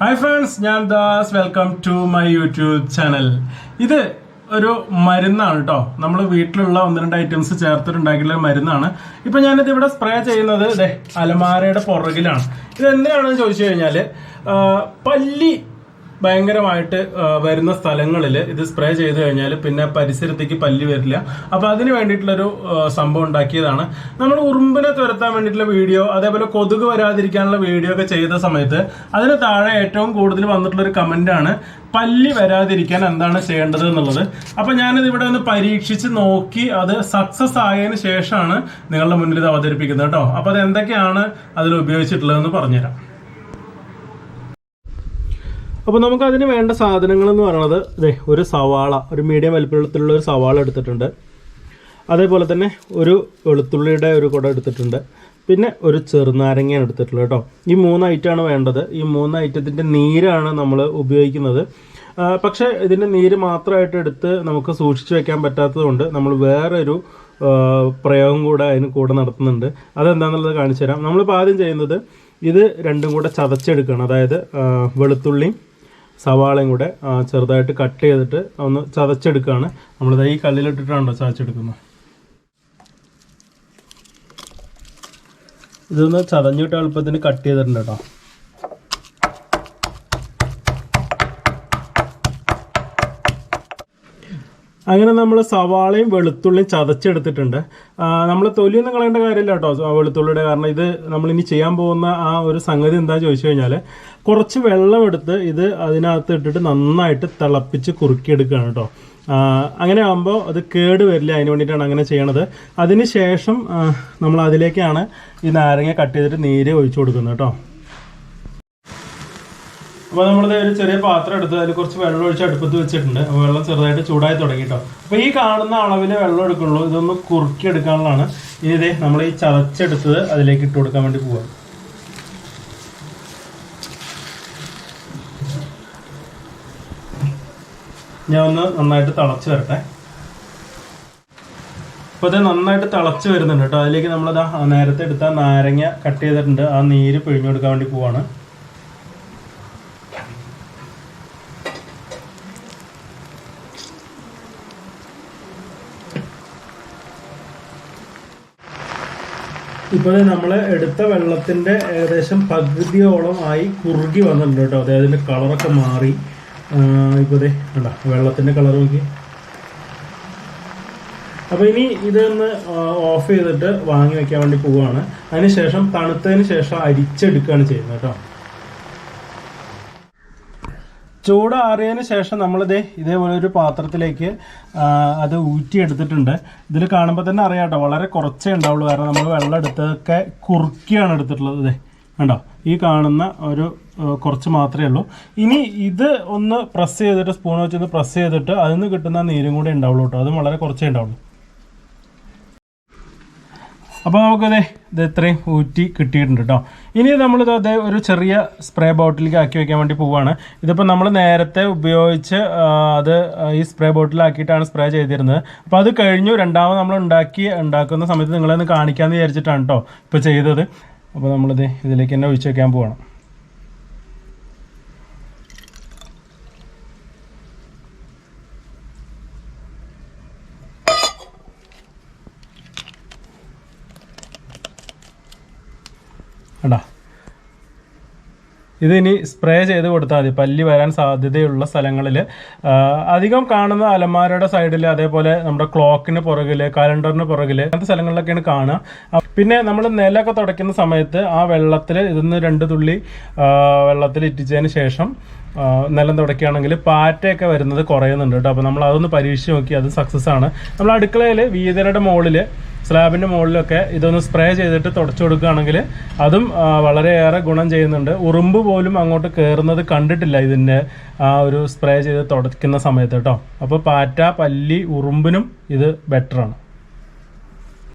Hi friends ഞാൻ Das. Welcome to my YouTube channel ഇത് ഒരു മരുന്നാണ് കേട്ടോ നമ്മൾ വീട്ടിലുള്ള ഒന്ന് രണ്ട് ഐറ്റംസ് ചേർത്തിട്ടുണ്ടാക്കിയുള്ള മരുന്നാണ്. ഇപ്പൊ ഞാനിത് ഇവിടെ സ്പ്രേ ചെയ്യുന്നത് അലമാരയുടെ പുറകിലാണ്. ഇത് എന്തിനാണെന്ന് ചോദിച്ചു കഴിഞ്ഞാൽ ആ, പല്ലി ഭയങ്കരമായിട്ട് വരുന്ന സ്ഥലങ്ങളിൽ ഇത് സ്പ്രേ ചെയ്ത് കഴിഞ്ഞാൽ പിന്നെ പരിസരത്തേക്ക് പല്ലി വരില്ല. അപ്പൊ അതിന് വേണ്ടിയിട്ടുള്ളൊരു സംഭവം ഉണ്ടാക്കിയതാണ്. നമ്മൾ ഉറുമ്പിനെ തുരത്താൻ വേണ്ടിയിട്ടുള്ള വീഡിയോ അതേപോലെ കൊതുക് വരാതിരിക്കാനുള്ള വീഡിയോ ഒക്കെ ചെയ്ത സമയത്ത് അതിന് താഴെ ഏറ്റവും കൂടുതൽ വന്നിട്ടുള്ള ഒരു കമന്റ് ആണ് പല്ലി വരാതിരിക്കാൻ എന്താണ് ചെയ്യേണ്ടത് എന്നുള്ളത്? അപ്പൊ ഞാനിത് ഇവിടെ ഒന്ന് പരീക്ഷിച്ച് നോക്കി അത് സക്സസ് ആയതിനു ശേഷമാണ് നിങ്ങളുടെ മുന്നിൽ ഇത് അവതരിപ്പിക്കുന്നത് കേട്ടോ. അപ്പൊ അത് എന്തൊക്കെയാണ് അതിൽ ഉപയോഗിച്ചിട്ടുള്ളതെന്ന് പറഞ്ഞുതരാം. അപ്പോൾ നമുക്ക് അതിന് വേണ്ട സാധനങ്ങൾ എന്ന് പറയുന്നത് ഇതേ ഒരു സവാള ഒരു മീഡിയം വലിപ്പത്തിലുള്ള ഒരു സവാള എടുത്തിട്ടുണ്ട്. അതേപോലെ തന്നെ ഒരു വെളുത്തുള്ളിയുടെ ഒരു കുട എടുത്തിട്ടുണ്ട്. പിന്നെ ഒരു ചെറുനാരങ്ങയാണ് എടുത്തിട്ടുള്ളത് കേട്ടോ. ഈ മൂന്ന് ഐറ്റമാണ് വേണ്ടത്. ഈ മൂന്ന് ഐറ്റത്തിന്റെ നീരാണ് നമ്മൾ ഉപയോഗിക്കുന്നത്. പക്ഷേ ഇതിന്റെ നീര് മാത്രമായിട്ട് എടുത്ത് നമുക്ക് സൂക്ഷിച്ചു വെക്കാൻ പറ്റാത്തതുകൊണ്ട് നമ്മൾ വേറൊരു പ്രയോഗം കൂടെ അതിന് കൂടെ നടത്തുന്നുണ്ട്. അതെന്താണെന്നുള്ളത് കാണിച്ചു തരാം. നമ്മളിപ്പോൾ ആദ്യം ചെയ്യുന്നത് ഇത് രണ്ടും കൂടെ ചതച്ചെടുക്കണം അതായത് വെളുത്തുള്ളിയും സവാളയും കൂടെ ചെറുതായിട്ട് കട്ട് ചെയ്തിട്ട് ഒന്ന് ചതച്ചെടുക്കുകയാണ് നമ്മളിത് ഈ കല്ലിലിട്ടിട്ടാണല്ലോ ചതച്ചെടുക്കുന്നത്. ഇതൊന്ന് ചതഞ്ഞിട്ട് എളുപ്പത്തിന് കട്ട് ചെയ്തിട്ടുണ്ട് കേട്ടോ. അങ്ങനെ നമ്മൾ സവാളയും വെളുത്തുള്ളിയും ചതച്ചെടുത്തിട്ടുണ്ട്. നമ്മൾ തൊലിയൊന്നും കളയേണ്ട കാര്യമില്ല കേട്ടോ വെളുത്തുള്ളിയുടെ കാരണം. ഇത് നമ്മൾ ഇനി ചെയ്യാൻ പോകുന്ന ആ ഒരു സംഗതി എന്താ ചോദിച്ചു കഴിഞ്ഞാൽ കുറച്ച് വെള്ളം എടുത്ത് ഇത് അതിനകത്ത് ഇട്ടിട്ട് നന്നായിട്ട് തിളപ്പിച്ച് കുറുക്കിയെടുക്കുകയാണ് കേട്ടോ. അങ്ങനെ ആകുമ്പോൾ അത് കേട് വരില്ല അതിന് വേണ്ടിയിട്ടാണ് അങ്ങനെ ചെയ്യണത്. അതിന് ശേഷം നമ്മൾ അതിലേക്കാണ് ഈ നാരങ്ങ കട്ട് ചെയ്തിട്ട് നീര് ഒഴിച്ചു കൊടുക്കുന്നത് കേട്ടോ. അപ്പോൾ നമ്മളിത് ഒരു ചെറിയ പാത്രം എടുത്ത് അതിൽ കുറച്ച് വെള്ളം ഒഴിച്ച് അടുപ്പത്ത് വെച്ചിട്ടുണ്ട്. അപ്പോൾ വെള്ളം ചെറുതായിട്ട് ചൂടായി തുടങ്ങി അപ്പൊ അപ്പോൾ ഈ കാണുന്ന അളവിൽ വെള്ളം എടുക്കുള്ളൂ ഇതൊന്ന് കുറുക്കി എടുക്കാനുള്ളതാണ്. ഇനി ഇതേ നമ്മൾ ഈ ചതച്ചെടുത്തത് അതിലേക്ക് ഇട്ട് കൊടുക്കാൻ വേണ്ടി പോവാം. ഞാൻ ഒന്ന് നന്നായിട്ട് തിളച്ച് വരട്ടെ. അപ്പോൾ ഇത് നന്നായിട്ട് തിളച്ച് വരുന്നുണ്ട് കേട്ടോ. അതിലേക്ക് നമ്മളത് നേരത്തെ എടുത്ത നാരങ്ങ കട്ട് ചെയ്തിട്ടുണ്ട്. ആ നീര് പിഴിഞ്ഞു കൊടുക്കാൻ വേണ്ടി പോവാണ്. ഇപ്പോൾ നമ്മൾ എടുത്ത വെള്ളത്തിന്റെ ഏകദേശം പകുതിയോളം ആയി കുറുകി വന്നിട്ടുണ്ട് കേട്ടോ. അതായത് അതിന്റെ കളറൊക്കെ മാറി. ഇപ്പോൾ ഇതേ കണ്ടോ വെള്ളത്തിന്റെ കളർ നോക്കി. അപ്പോൾ ഇനി ഇതൊന്ന് ഓഫ് ചെയ്തിട്ട് വാങ്ങി വെക്കാൻ വേണ്ടി പോവുകയാണ് അതിനുശേഷം തണുത്തതിന് ശേഷം അരിച്ചെടുക്കുകയാണ് ചെയ്യുന്നത് കേട്ടോ. ചൂടാറിയതിന് ശേഷം നമ്മളിതേ ഇതേപോലെ ഒരു പാത്രത്തിലേക്ക് അത് ഊറ്റിയെടുത്തിട്ടുണ്ട്. ഇതിൽ കാണുമ്പോൾ തന്നെ അറിയാം കേട്ടോ വളരെ കുറച്ചേ ഉണ്ടാവുള്ളൂ. കാരണം നമ്മൾ വെള്ളം എടുത്തതൊക്കെ കുറുക്കിയാണ് എടുത്തിട്ടുള്ളത് ഇതേ. കണ്ടോ? ഈ കാണുന്ന ഒരു കുറച്ച് മാത്രമേ ഉള്ളൂ. ഇനി ഇത് ഒന്ന് പ്രസ് ചെയ്തിട്ട് സ്പൂൺ വെച്ചൊന്ന് പ്രസ് ചെയ്തിട്ട് അതിൽ നിന്ന് കിട്ടുന്ന നീരും കൂടെ ഉണ്ടാവുള്ളൂ കേട്ടോ. അതും വളരെ കുറച്ചേ ഉണ്ടാവുള്ളൂ. അപ്പോൾ നമുക്കത് ഇത് ഇത്രയും ഊറ്റി കിട്ടിയിട്ടുണ്ട് കേട്ടോ ഇനി നമ്മളിത് അതേ ഒരു ചെറിയ സ്പ്രേ ബോട്ടിലേക്ക് ആക്കി വെക്കാൻ വേണ്ടി പോവുകയാണ് ഇതിപ്പോൾ നമ്മൾ നേരത്തെ ഉപയോഗിച്ച് അത് ഈ സ്പ്രേ ബോട്ടിലാക്കിയിട്ടാണ് സ്പ്രേ ചെയ്തിരുന്നത്. അപ്പോൾ അത് കഴിഞ്ഞു രണ്ടാമത് നമ്മൾ ഉണ്ടാക്കി ഉണ്ടാക്കുന്ന സമയത്ത് നിങ്ങളെ ഒന്ന് കാണിക്കാമെന്ന് വിചാരിച്ചിട്ടാണ് കേട്ടോ ഇപ്പോൾ ചെയ്തത്. അപ്പോൾ നമ്മളിത് ഇതിലേക്ക് തന്നെ ഒഴിച്ച് വെക്കാൻ പോവാണ്. കണ്ടാ? ഇതിനി സ്പ്രേ ചെയ്ത് കൊടുത്താൽ മതി. പല്ലി വരാൻ സാധ്യതയുള്ള സ്ഥലങ്ങളിൽ അധികം കാണുന്ന അലമാരയുടെ സൈഡിൽ അതേപോലെ നമ്മുടെ ക്ലോക്കിന് പുറകിൽ കലണ്ടറിന് പുറകിൽ അങ്ങനത്തെ സ്ഥലങ്ങളിലൊക്കെയാണ് കാണുക. പിന്നെ നമ്മൾ നിലമൊക്കെ തുടയ്ക്കുന്ന സമയത്ത് ആ വെള്ളത്തിൽ ഇതിന്ന് രണ്ട് തുള്ളി വെള്ളത്തിൽ ഇറ്റിച്ചതിന് ശേഷം നിലം തുടയ്ക്കുകയാണെങ്കിൽ പാറ്റയൊക്കെ വരുന്നത് കുറയുന്നുണ്ട് കേട്ടോ. അപ്പോൾ നമ്മൾ അതൊന്ന് പരീക്ഷിച്ച് നോക്കി അത് സക്സസ് ആണ്. നമ്മൾ അടുക്കളയിൽ വീതരയുടെ മുകളിൽ സ്ലാബിന്റെ മുകളിലൊക്കെ ഇതൊന്ന് സ്പ്രേ ചെയ്തിട്ട് തുടച്ചു കൊടുക്കുകയാണെങ്കിൽ അതും വളരെയേറെ ഗുണം ചെയ്യുന്നുണ്ട്. ഉറുമ്പ് പോലും അങ്ങോട്ട് കയറുന്നത് കണ്ടിട്ടില്ല ഇതിന്റെ ആ ഒരു സ്പ്രേ ചെയ്ത് തുടയ്ക്കുന്ന സമയത്ത് കേട്ടോ. അപ്പോൾ പാറ്റ പല്ലി ഉറുമ്പിനും ഇത് ബെറ്ററാണ്